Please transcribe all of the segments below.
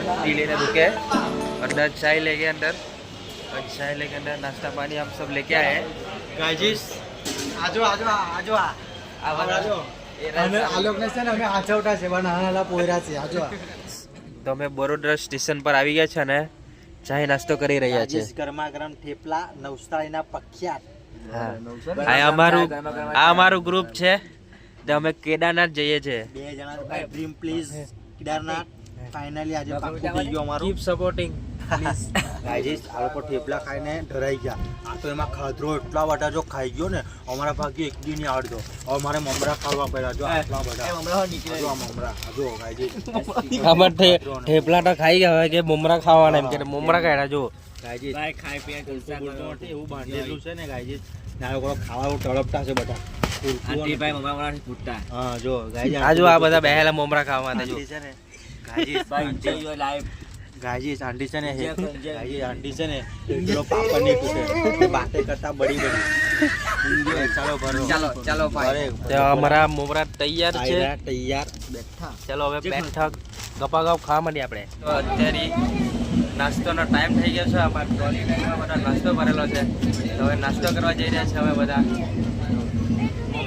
T लेने रुके अंदर चाय लेके अंदर और चाय लेके अंदर नाश्ता पानी हम सब लेके आए हैं ગાયજીસ આજો આજો આજો આ આ બધા- આજો એ અમે રસ્તા- આ લોકોને છે ને અમે આચવટા છે પણ નાના નાના પોયરા છે આજો તો અમે બરોડા સ્ટેશન પર આવી ગયા છે ને ચાય નાસ્તો કરી રહ્યા છે ગાયજીસ ગરમા ગરમ થેપલા નવસારીના પ્રખ્યાત હા આ અમારું આ અમારું ગ્રુપ છે તો અમે કેદારનાથ જઈએ છીએ બે જણા ડ્રીમ પ્લીઝ કેદારનાથ ફાઇનલી આજે પાક્કું થઈ ગયો અમારું. કીપ સપોર્ટિંગ ગાઈઝ આ લોકો થેપલા ખાઈને ડરાઈ ગયા. આ તો એમાં ખાધરો એટલા બધા જો ખાઈ ગયો ને અમારા ભાગ્ય એક દી નહીં આવડતો હવે મારે મમરા ખાવા પડ્યા જો આટલા બધા. જો મમરા. આ જો ગાયજીસ અમાર ઠેપલા તો ખાઈ ગયા હવે કે મમરા ખાવાના એમ કે મમરા ખાયા જો ગાયજીસ બોલતો નથી, એવું બાંધેલું છે ને ગાઈઝ ના લોકો ખાવાનું તળપતા છે બધા. કુરકુરો ફૂટતા હા જો ગાઈઝ આ જો આ બધા બેહેલા મમરા ખાવા માટે જો છે ને. ગાયજીસ આંટી છે ને ગાજી આંટી છે ને એટલો પાપડ તૂટે બાતે કરતા બડી બડી ચાલો ભરો. ચાલો, ચાલો ભાઈ. ભરે, તો અમારા મમરા તૈયાર છે. તૈયાર તૈયાર. બેઠા. ચલો હવે બેઠક ગપાગપ ખાવા માંડીએ આપણે. તો અત્યારે નાસ્તોનો ટાઈમ થઈ ગયો છે. અમારા ટ્રોલી બધા નાસ્તો ભરેલો છે. તો હવે નાસ્તો કરવા જઈ રહ્યા છે હવે બધા.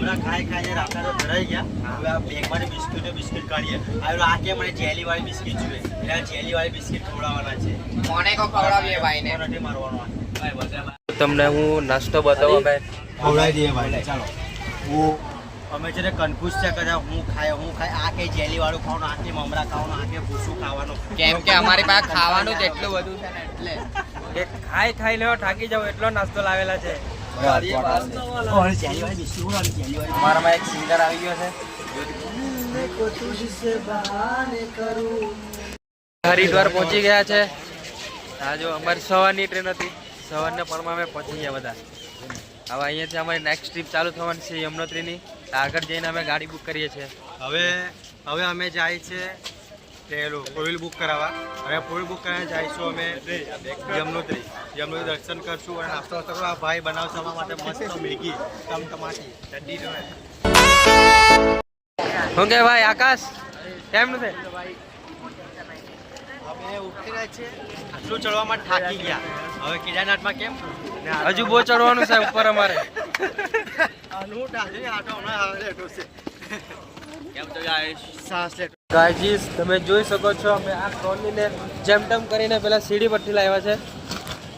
મમરા ખાઈ ખાઈને તો ડરાઈ ગયા. હવે આ બેગમાંથી બિસ્કિટ બિસ્કિટ કાઢીએ. હવે આ કે મને જેલી વાળી બિસ્કિટ જોઈએ? એટલે આ જેલી વાળી બિસ્કિટ ખવડાવવાના છે. કોને કો ખવડાવીએ ભાઈને? નથી મારવાનો. તમને હું નાસ્તો બતાવું અમે ખવડાવી દઈએ ભાઈ. ચાલો. હું અમે છે ને કન્ફ્યુઝ છે કે હું ખાય હું ખાય. આ કે જેલી વાળું ખાવાનું આ કે મમરા ખાવાનું આ કે ભૂસું ખાવાનું. કેમ કે અમારી પાસે ખાવાનું જ એટલું બધું છે ને એટલે. ખાઈ ખાઈ લેવો થાકી જાવ એટલો નાસ્તો લાવેલા છે. અમારામાં એક સિંગર આવી ગયો છે. હરિદ્વાર પહોંચી ગયા છે. આ જો અમારી સવારની ટ્રેન હતી. સવારના પણ અમે પહોંચી ગયા બધા. હવે અહીંયાથી અમારી નેક્સ્ટ ટ્રીપ ચાલુ થવાની છે યમનોત્રીની. આગળ જઈને અમે ગાડી બુક કરીએ છીએ. હવે હવે અમે જાય છે પેલું ફોર વ્હીલ બુક કરાવવા. હવે ફોર વ્હીલ બુક કરાવીને જઈશું અમે. યમનોત્રી. યમનોત્રી દર્શન કરશું અને નાસ્તો વાસ્તો કરવા ભાઈ બનાવશો અમારા માટે મસ્ત મેગી. ટમટમાટી ઠંડી શું કે ભાઈ આકાશ? કેમ નથી? અમે આટલું ચડવામાં થાકી ગયા. હવે કેદારનાથમાં કેમ? હજુ બહુ ચડવાનું છે ઉપર અમારે. આનું ટાંકી આટો હમણાં આવે લેટો છે સાસ લેટો તમે જોઈ શકો છો અમે આ ટ્રોલીને જેમ તેમ કરીને પેલા સીડી પરથી લાવ્યા છે.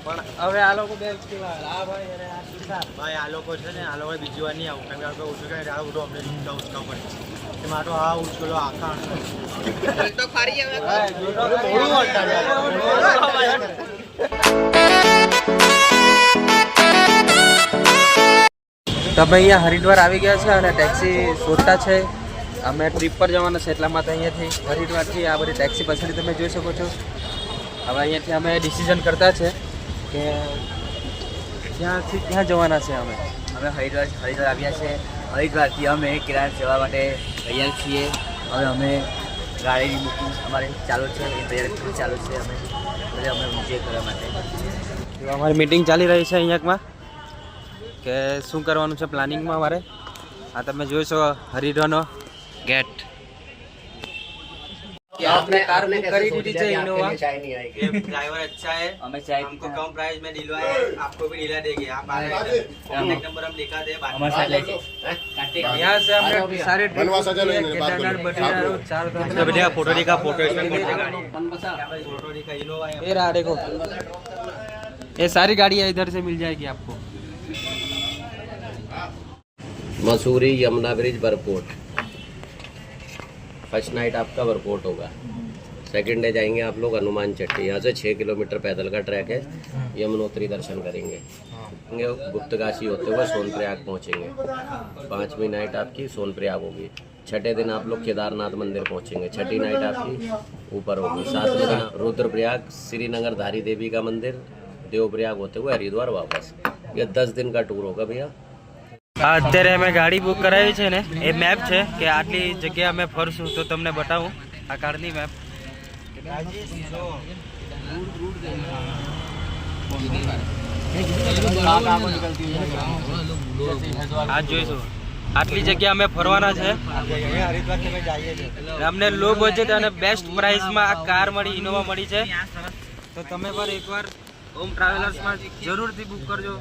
પણ હવે આ લોકો બે આ ભાઈ અને આ સિદ્ધાર્થ. ભાઈ આ લોકો છે ને આ લોકો બીજી વાર નહીં આવું. કારણ કે ઓછું કરે આ બધું અમને ઉચકા ઉચકા પડે. તો આ ઉચકેલો આખા તો ફરી વળતા તમે અહીંયા હરિદ્વાર આવી ગયા છે અને ટેક્સી શોધતા છે. અમે ટ્રીપ પર જવાના છે એટલા માટે અહીંયાથી હરિદ્વારથી આ બધી ટેક્સી પાછળથી તમે જોઈ શકો છો. હવે અહીંયાથી અમે ડિસિઝન કરતા છે કે ત્યાંથી ક્યાં જવાના છે અમે. અમે હરિદ્વાર હરિદ્વાર આવ્યા છે. હરિદ્વારથી અમે કિરાણ જવા માટે તૈયાર છીએ. હવે અમે ગાડીની બુકિંગ અમારી ચાલુ છે. એ તૈયારી ચાલુ છે. અમે એટલે અમે વિજય કરવા માટે. તો અમારી મીટિંગ ચાલી રહી છે અહીંયાકમાં. કે શું કરવાનું છે પ્લાનિંગમાં અમારે? આ તમે જોઈ શકો હરિદ્વારનો गेट आपने कार बुक करी थी टीचर इनोवा चाय नहीं आएगी? ड्राइवर अच्छा है। हमें चाय हमको कम प्राइस में दिलवाया है। आपको भी दिला देंगे। आप आ रहे हैं। नंबर हम लिखा दे हमारे साथ लेके। हाँ? यहाँ से हमने सारे बनवा सजा लेने केदारनाथ बद्रीनाथ चार धाम सब जगह फ़ोटो दिखा फ़ोटो इसमें फ़ोटो दिखा। इनोवा है? ये आड़े को ये सारी गाड़ियाँ इधर से मिल जाएगी आपको। Mussoorie Yamuna bridge Barkot first night आपका बरकोट होगा। सेकंड डे जाएँगे आप लोग हनुमान चट्टी, यहाँ से छः किलोमीटर पैदल का ट्रैक है। यमुनोत्री दर्शन करेंगे। ये गुप्तकाशी होते हुए सोनप्रयाग पहुँचेंगे। पाँचवीं नाइट आपकी सोनप्रयाग होगी। छठे दिन आप लोग केदारनाथ मंदिर पहुँचेंगे। छठी नाइट आपकी ऊपर होगी। सातवें दिन रुद्रप्रयाग, श्रीनगर धारी देवी का मंदिर, देवप्रयाग होते हुए हरिद्वार वापस। यह दस दिन का टूर होगा भैया। અત્યારે અમે ગાડી બુક કરાવી છે ને, એ મેપ છે કે આટલી જગ્યા અમે ફરશું, તો તમને બતાવું આ કારની મેપ આ જોઈશું. આટલી જગ્યા અમે ફરવાના છે. અમને લો બજેટ અને બેસ્ટ પ્રાઇસમાં આ કાર મળી ઇનોવા મળી છે. તો તમે પણ એકવાર ઓમ ટ્રાવેલર્સમાં જરૂરથી બુક કરજો.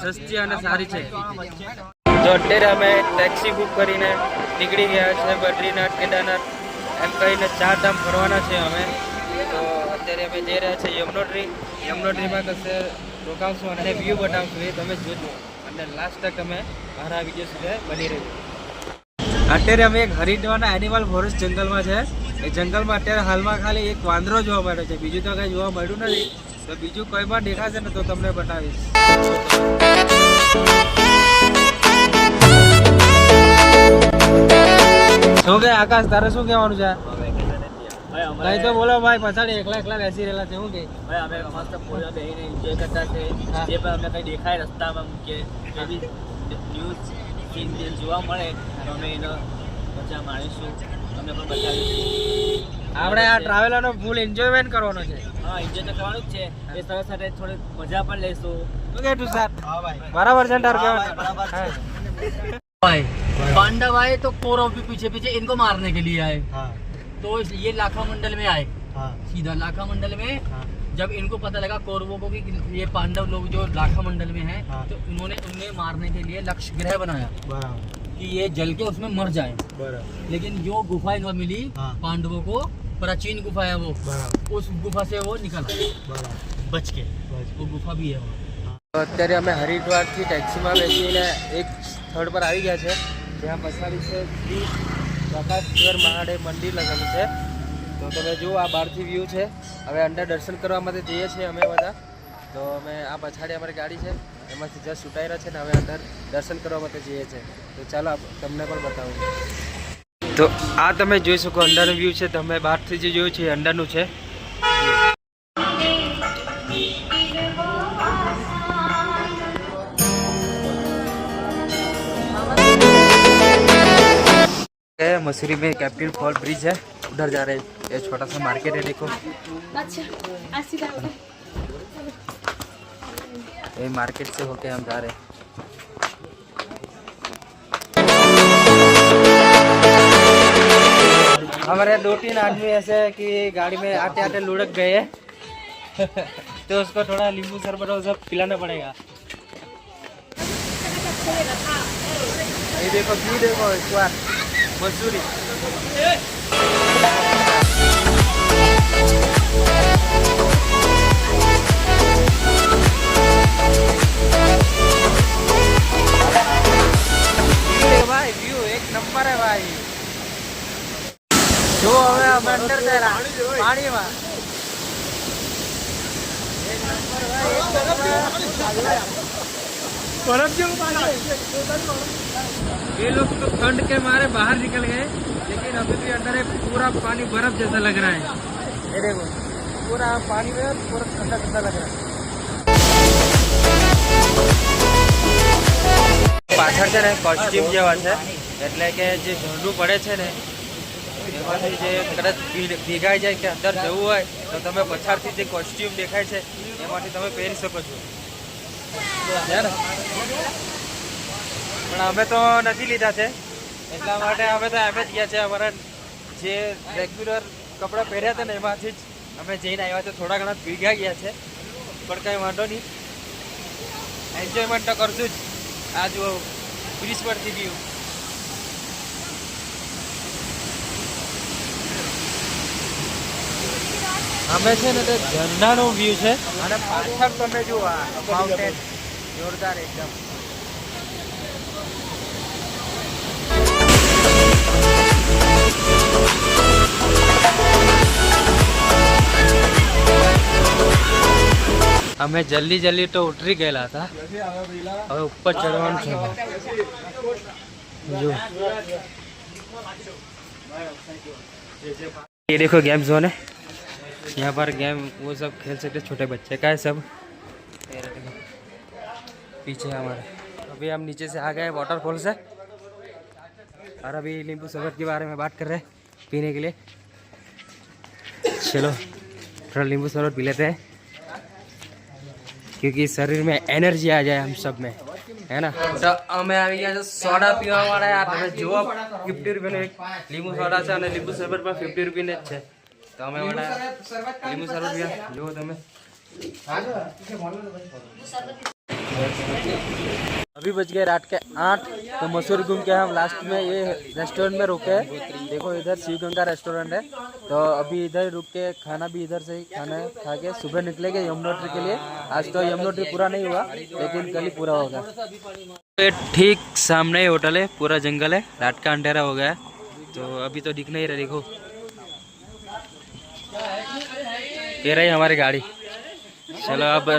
સસ્તી અને સારી છે. તો અત્યારે અમે ટેક્સી બુક કરીને નીકળી ગયા છે બદ્રીનાથ, કેદારનાથ. એમ કહીને ચાર ધામ ફરવાના છે અમે. તો અત્યારે અમે જઈ રહ્યા છીએ યમનોટ્રી યમનોટ્રીમાં કશે રોકાવશું અને વ્યૂ બતાવશું એ તમે જોજો. અને લાસ્ટ તક અમે મારા વીડિયો સુધી બની રહ્યું. અત્યારે અમે એક હરિદ્વારના એનિમલ ફોરેસ્ટ જંગલમાં છે. એ જંગલમાં અત્યારે હાલમાં ખાલી એક વાંદરો જોવા મળ્યો છે. બીજું તો કંઈ જોવા મળ્યું નથી. તો બીજું કોઈ પણ દેખાશે ને તો તમને બતાવીશ. શું કે આકાશ તારે શું કહેવાનું છે? કઈ તો બોલો ભાઈ પછાડી એકલા એકલા બેસી રહેલા છે શું કે? ભાઈ અમે મસ્ત પૂરા બેહીને એન્જોય કરતા છે. જે પણ અમને કંઈ દેખાય રસ્તામાં કે જે બી ન્યૂઝ જોવા મળે તો અમે એનો મજા માણીશું. તમને પણ બતાવીશું આપણે આ ટ્રાવેલરનો ફૂલ એન્જોયમેન્ટ કરવાનો છે હા એન્જોય તો કરવાનું જ છે એ સાથે સાથે થોડી મજા પણ લઈશું શું કે તું સર હા ભાઈ બરાબર છે ને તાર હા કહેવાનું? भाई, बराबर હા. भाई पांडव आए तो कौरव भी पीछे पीछे इनको मारने के लिए आए हाँ तो इस- ये लाखा मंडल में आए हाँ सीधा लाखा मंडल में हाँ जब इनको पता लगा कौरवों को कि ये पांडव लोग जो लाखा मंडल में हैं हाँ। तो इन्होंने उन्हें मारने के लिए लक्ष्य ग्रह बनाया बराबर कि ये जल के उसमें मर जाए बराबर लेकिन जो गुफा इनको मिली हाँ। पांडवों को प्राचीन गुफा है वो बराबर उस गुफा से वो निकला बराबर बच के बस वो गुफा भी है वहाँ તો અત્યારે અમે હરિદ્વારથી ટેક્સીમાં બેસીને એક સ્થળ પર આવી ગયા છે જ્યાં પછાડી છે શ્રી પ્રકાશેશ્વર મહાદેવ મંદિર લગેલું છે તો તમે જુઓ આ બહારથી વ્યૂ છે હવે અંદર દર્શન કરવા માટે જઈએ છીએ અમે બધા તો અમે આ પછાડી અમારી ગાડી છે એમાંથી જસ્ટ ઉતારી રહ્યા છે ને હવે અંદર દર્શન કરવા માટે જઈએ છીએ તો ચાલો આપ- તમને પણ બતાવું તો આ તમે જોઈ શકો અંદરનું વ્યૂ છે તમે બહારથી જે જોયું છે એ અંદરનું છે है मसूरी में कैप्टन फॉल ब्रिज है उधर जा रहे हैं ये छोटा सा मार्केट है देखो। अच्छा ये मार्केट से होके हम जा रहे हैं। हमारे दो तीन आदमी ऐसे हैं कि गाड़ी में आते आते लुढ़क गए हैं। तो उसको थोड़ा नींबू शरबत और सब पिलाना पड़ेगा। ये देखो व्यू देखो इस बार मसूरी। જો હવે અમે અંદર ગયા પાણીમાં એક નંબર ભાઈ, એક નંબર. ये लोग तो ठंड के मारे बाहर निकल गए लेकिन अभी भी अंदर है पूरा पानी बर्फ जैसा लग रहा है ये देखो पूरा पानी में पूरा ठंडा ठंडा लग रहा है પાછળ છે ને કોસ્ટ્યુમ જેવા છે એટલે કે જે ઝરણું પડે છે ને એમાંથી જે કદાચ ભેગાઈ જાય કે અંદર જવું હોય તો તમે પછાડથી જે કોસ્ટ્યુમ દેખાય છે એમાંથી તમે પહેરી શકો છો. પણ અમે તો નથી લીધા છે. એટલા માટે અમે તો એમ જ ગયા છે અમારા જે રેગ્યુલર કપડાં પહેર્યા હતા ને એમાંથી જ અમે જઈને આવ્યા છે. થોડા ઘણા ભીગા ગયા છે પણ કંઈ વાંધો નહીં. એન્જોયમેન્ટ તો કરશું જ. આ જુઓ બ્રિજ પરથી વ્યૂ અમે છે ને તે ઝરણાનો વ્યૂ છે અને પાછળ તમે જુઓ આ માઉન્ટેન જોરદાર એકદમ અમે જલ્દી જલ્દી તો ઉતરી ગયેલા હતા હવે ઉપર ચડવાનું છે જો ये देखो गेम जोन है यहाँ पर गेम, वो सब खेल सकते छोटे बच्चे का है सब। पीछे हमारे। अभी हम नीचे से आ गए वाटरफॉल से। और अभी नींबू शरबत के बारे में बात कर रहे हैं पीने के लिए। चलो, थोड़ा नींबू शरबत पी लेते हैं। क्योंकि शरीर में एनर्जी आ जाए हम सब में, है ना? तो हमें अभी जो सोडा पीवा वाला है जो फिफ्टी रुपये नींबू सोडा से नींबू शरबत पर फिफ्टी रुपये ने अच्छे। ફિફ્ટી રૂપિયાને જ છે તો અમે વાળા લીંબુ શરબત પીવા જુઓ તમે अभी बज गए रात के आठ तो मसूर घूम के हम लास्ट में ये रेस्टोरेंट में रुके देखो इधर शिव गंगा रेस्टोरेंट है तो अभी इधर रुक के खाना भी इधर से ही खाना खा के सुबह निकलेंगे यमुनोत्री के लिए आज तो यमुनोत्री पूरा नहीं हुआ लेकिन कल ही पूरा होगा ये ठीक सामने ही होटल है पूरा जंगल है रात का अंधेरा हो गया है तो अभी तो दिख नहीं रहा देखो ये रही हमारी गाड़ी चलो अब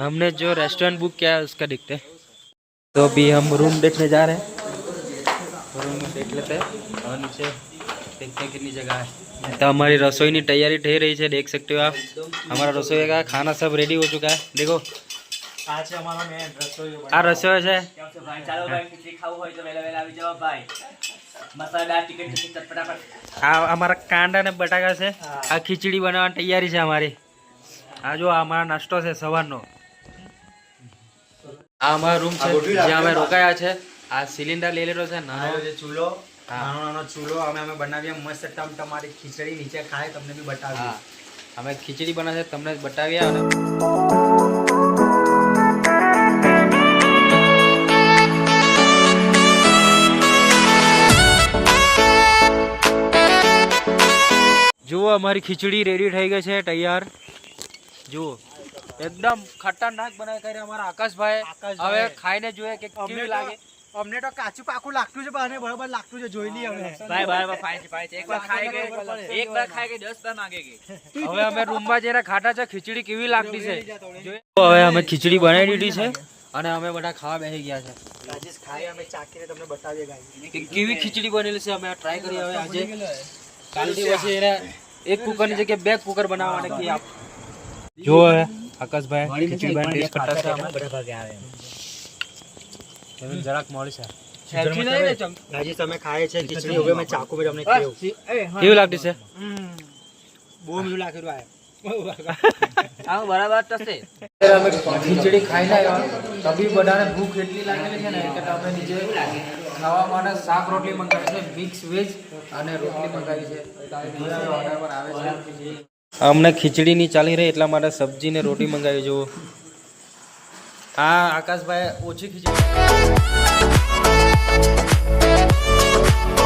हमने जो रेस्टोरेंट बुक किया है उसका देखते हैं तो अभी हम रूम देखने जा रहे हैं रूम में देख लेते हैं और नीचे देखते हैं कितनी जगह है तो हमारी रसोई की तैयारी થઈ રહી છે देख सकते हो आप हमारा रसोई का खाना सब रेडी हो चुका है देखो આ છે અમારો મેન રસોઈ આ રસોઈ છે મસાલા ટિકટ ટિકટ ફટાફટ. આ અમારા કાંડા ને બટાકા છે. આ ખીચડી બનાવવાની તૈયારી છે અમારી. આ જો આ અમારો નાસ્તો છે સવારનો. આ અમારો રૂમ છે જ્યાં અમે રોકાયા છે. આ સિલિન્ડર લઈ લેલો છે નાનો જે ચૂલો. નાનો નાનો ચૂલો અમે અમે બનાવીએ. મસ્ત ટમ ટમારી ખીચડી નીચે ખાય તમને બી બતાવીએ. અમે ખીચડી બનાવે તમને બતાવીએ અને જુઓ અમારી ખીચડી રેડી થઈ ગઈ છે તૈયાર. જુઓ. એકદમ ખતરનાક બનાવી કરી અમારા આકાશભાઈ. હવે ખાઈને જોઈએ કે કેવી લાગે. અમને તો કાચું પાકું લાગતું છે પણ બરોબર બરાબર લાગતું છે જોઈ લઈએ અમે. ભાઈ ભાઈ ફાઇન છે ફાઇન છે એક વાર ખાઈ ગઈ એક વાર ખાઈ ગઈ દસ બાર માંગે ગઈ. હવે અમે રૂમમાં જઈને ખાટા છે ખીચડી કેવી લાગતી છે. હવે અમે ખીચડી બનાવી દીધી છે અને અમે બધા ખાવા બેસી ગયા છે. રાજેશ ખાઈ અમે ચાખીને તમને બતાવીએ ગાઈ કેવી ખીચડી બનેલી છે અમે ટ્રાય કરી હવે આજે એને એક કુકરની જગ્યાએ બે કુકર બનાવવાના કે આપ જો આકાશભાઈ ખીચડી બનાવી ટેસ્ટ કરતા છે અમે બધા ભાગે આવે જરાક મોડી છે. ખીચડી હવે ચાકુ પર તમને કેવું? કેવી લાગતી છે? બહુ મીઠું લાગેલું આ. બરાબર થશે અમે ખીચડી ખાઈ ના તબી બધાને ભૂખ એટલી લાગેલી છે ને કે તમે નીચે ખાવા માટે શાક રોટલી મંગાવી છે મિક્સ વેજ અને રોટલી મંગાવી છે. અમને ખીચડીની ચાલી રહી, એટલા માટે સબ્જી ને રોટી મંગાવી, જુઓ. આ આકાશભાઈ ઓછી ખીચડી